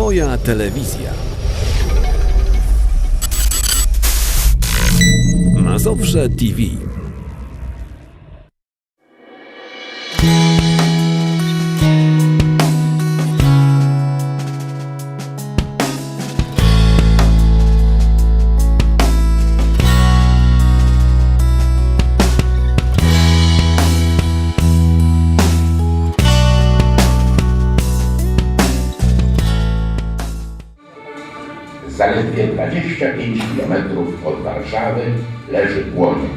Twoja telewizja. Mazowsze TV. Zaledwie 25 km od Warszawy leży Błonie.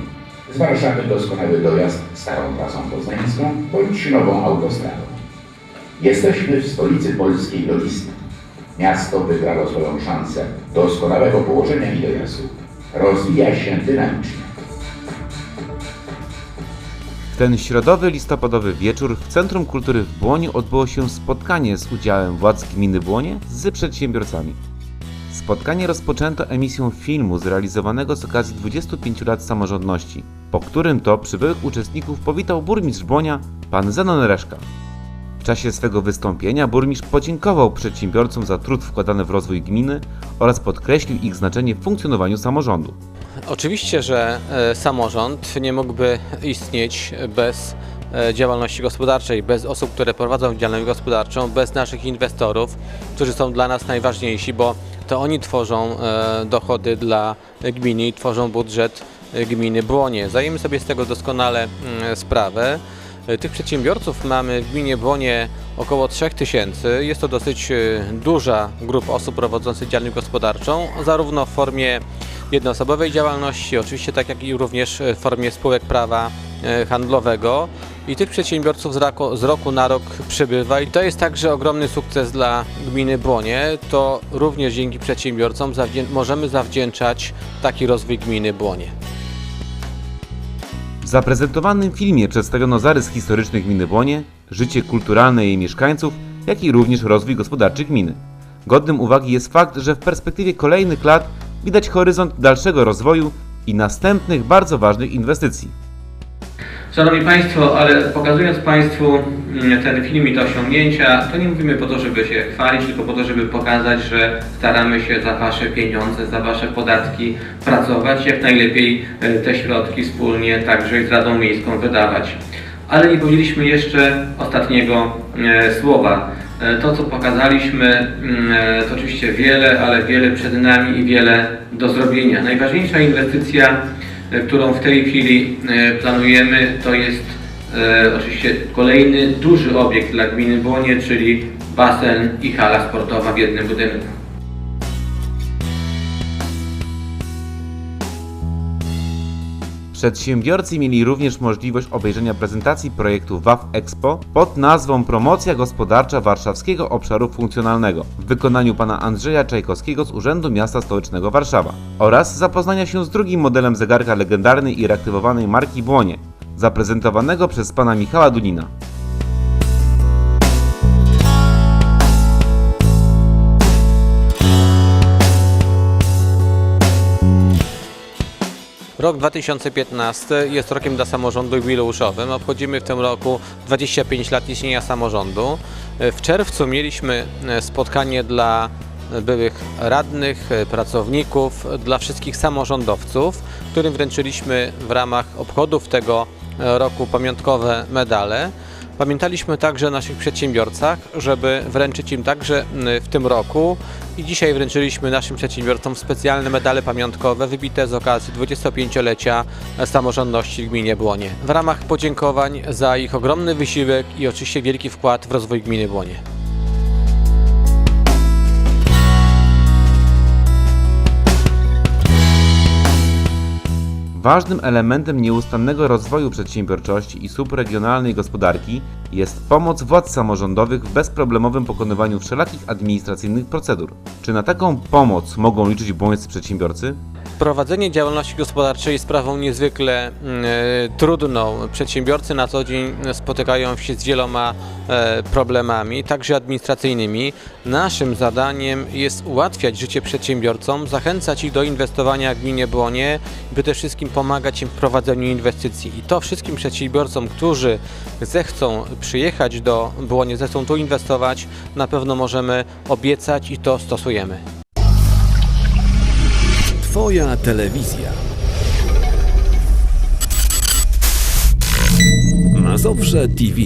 Z Warszawy doskonały dojazd starą trasą poznańską bądź nową autostradą. Jesteśmy w stolicy polskiej logistyki. Miasto wygrało swoją szansę doskonałego położenia i dojazdu. Rozwija się dynamicznie. W ten środowy listopadowy wieczór w Centrum Kultury w Błoniu odbyło się spotkanie z udziałem władz gminy Błonie z przedsiębiorcami. Spotkanie rozpoczęto emisją filmu zrealizowanego z okazji 25 lat samorządności, po którym to przybyłych uczestników powitał burmistrz Błonia, pan Zenon Reszka. W czasie swego wystąpienia burmistrz podziękował przedsiębiorcom za trud wkładany w rozwój gminy oraz podkreślił ich znaczenie w funkcjonowaniu samorządu. Oczywiście, że e, samorząd nie mógłby istnieć bez e, działalności gospodarczej, bez osób, które prowadzą działalność gospodarczą, bez naszych inwestorów, którzy są dla nas najważniejsi, bo to oni tworzą e, dochody dla gminy i tworzą budżet e, gminy Błonie. Zdajemy sobie z tego doskonale mm, sprawę. E, Tych przedsiębiorców mamy w gminie Błonie około 3000. Jest to dosyć duża grupa osób prowadzących działalność gospodarczą, zarówno w formie jednoosobowej działalności, oczywiście tak jak i również w formie spółek prawa handlowego. I tych przedsiębiorców z roku, z roku na rok przybywa i to jest także ogromny sukces dla gminy Błonie. To również dzięki przedsiębiorcom zawdzię- możemy zawdzięczać taki rozwój gminy Błonie. W zaprezentowanym filmie przedstawiono zarys historyczny gminy Błonie, życie kulturalne jej mieszkańców, jak i również rozwój gospodarczy gminy. Godnym uwagi jest fakt, że w perspektywie kolejnych lat widać horyzont dalszego rozwoju i następnych bardzo ważnych inwestycji. Szanowni Państwo, ale pokazując Państwu mm, ten film i te osiągnięcia, to nie mówimy po to, żeby się chwalić, tylko po to, żeby pokazać, że staramy się za Wasze pieniądze, za Wasze podatki pracować, jak najlepiej e, te środki wspólnie także z Radą Miejską wydawać. Ale nie powiedzieliśmy jeszcze ostatniego e, słowa. E, To, co pokazaliśmy, mm, to oczywiście wiele, ale wiele przed nami i wiele do zrobienia. Najważniejsza inwestycja którą w tej chwili e, planujemy, to jest e, oczywiście kolejny duży obiekt dla gminy Błonie, czyli basen i hala sportowa w jednym budynku. Przedsiębiorcy mieli również możliwość obejrzenia prezentacji projektu WAF Expo pod nazwą Promocja gospodarcza Warszawskiego Obszaru Funkcjonalnego w wykonaniu pana Andrzeja Czajkowskiego z Urzędu Miasta Stołecznego Warszawa oraz zapoznania się z drugim modelem zegarka legendarnej i reaktywowanej marki Błonie, zaprezentowanego przez pana Michała Dunina. Rok 2015 jest rokiem dla samorządu jubileuszowym. Obchodzimy w tym roku 25 lat istnienia samorządu. W czerwcu mieliśmy e, spotkanie dla byłych radnych, e, pracowników, dla wszystkich samorządowców, którym wręczyliśmy w ramach obchodów tego e, roku pamiątkowe medale. Pamiętaliśmy także o naszych przedsiębiorcach, żeby wręczyć im także w tym roku i dzisiaj wręczyliśmy naszym przedsiębiorcom specjalne medale pamiątkowe wybite z okazji 25-lecia samorządności w gminie Błonie. W ramach podziękowań za ich ogromny wysiłek i oczywiście wielki wkład w rozwój gminy Błonie. Ważnym elementem nieustannego rozwoju przedsiębiorczości i subregionalnej gospodarki jest pomoc władz samorządowych w bezproblemowym pokonywaniu wszelakich administracyjnych procedur. Czy na taką pomoc mogą liczyć błąscy przedsiębiorcy? Prowadzenie działalności gospodarczej jest sprawą niezwykle mm, e, trudną. Przedsiębiorcy na co dzień spotykają się z wieloma e, problemami, także administracyjnymi. Naszym zadaniem jest ułatwiać życie przedsiębiorcom, zachęcać ich do inwestowania w gminie Błonie, by przede wszystkim pomagać im w prowadzeniu inwestycji. I to wszystkim przedsiębiorcom, którzy zechcą przyjechać do Błonie, zechcą tu inwestować, na pewno możemy obiecać i to stosujemy. Twoja telewizja. Mazowsze TV.